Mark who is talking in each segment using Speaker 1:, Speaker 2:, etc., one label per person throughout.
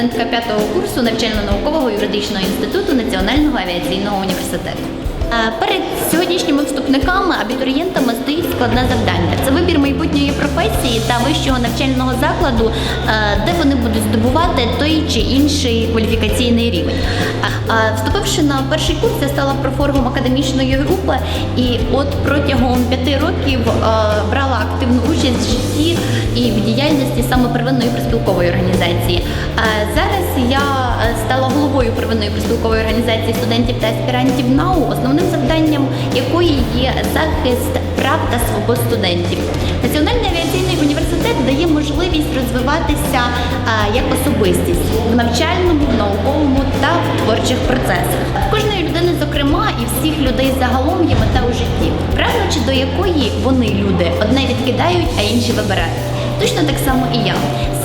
Speaker 1: студентка п'ятого курсу навчально-наукового юридичного інституту Національного авіаційного університету. Перед сьогоднішніми вступниками абітурієнтами стоїть складне завдання. Це вибір майбутньої професії та вищого навчального закладу, е, де вони будуть здобувати той чи інший кваліфікаційний рівень. Вступивши на перший курс, я стала профоргом академічної групи, і от протягом п'яти років е, брала активну участь в житті і в діяльності саме первинної приспілкової організації. Зараз я е, стала головою первинної приспілкової організації студентів та аспірантів НАУ, основним завданням якої є захист прав та свобод студентів. Національний авіаційний університет дає можливість розвиватися як особистість в навчальному, в науковому та в творчих процесах. Кожної людини, зокрема, і всіх людей загалом є мета у житті, прагнучи до якої вони люди одне відкидають, а інші вибирають. Точно так само і я.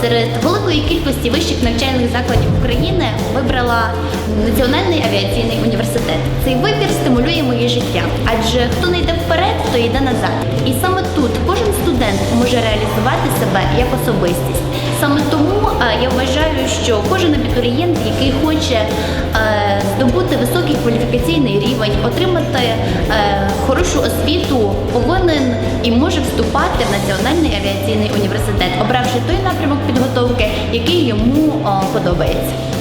Speaker 1: Серед великої кількості вищих навчальних закладів України вибрала Національний авіаційний університет. Цей вибір стимулює моє життя, адже хто не йде вперед, то йде назад. І саме тут кожен студент може реалізувати себе як особистість. Саме тому е, я вважаю, що кожен абітурієнт, який хоче е, здобути високий кваліфікаційний рівень, отримати е, хорошу освіту, повинен і може вступати в Національний авіаційний університет, обравши той напрямок підготовки, який йому подобається.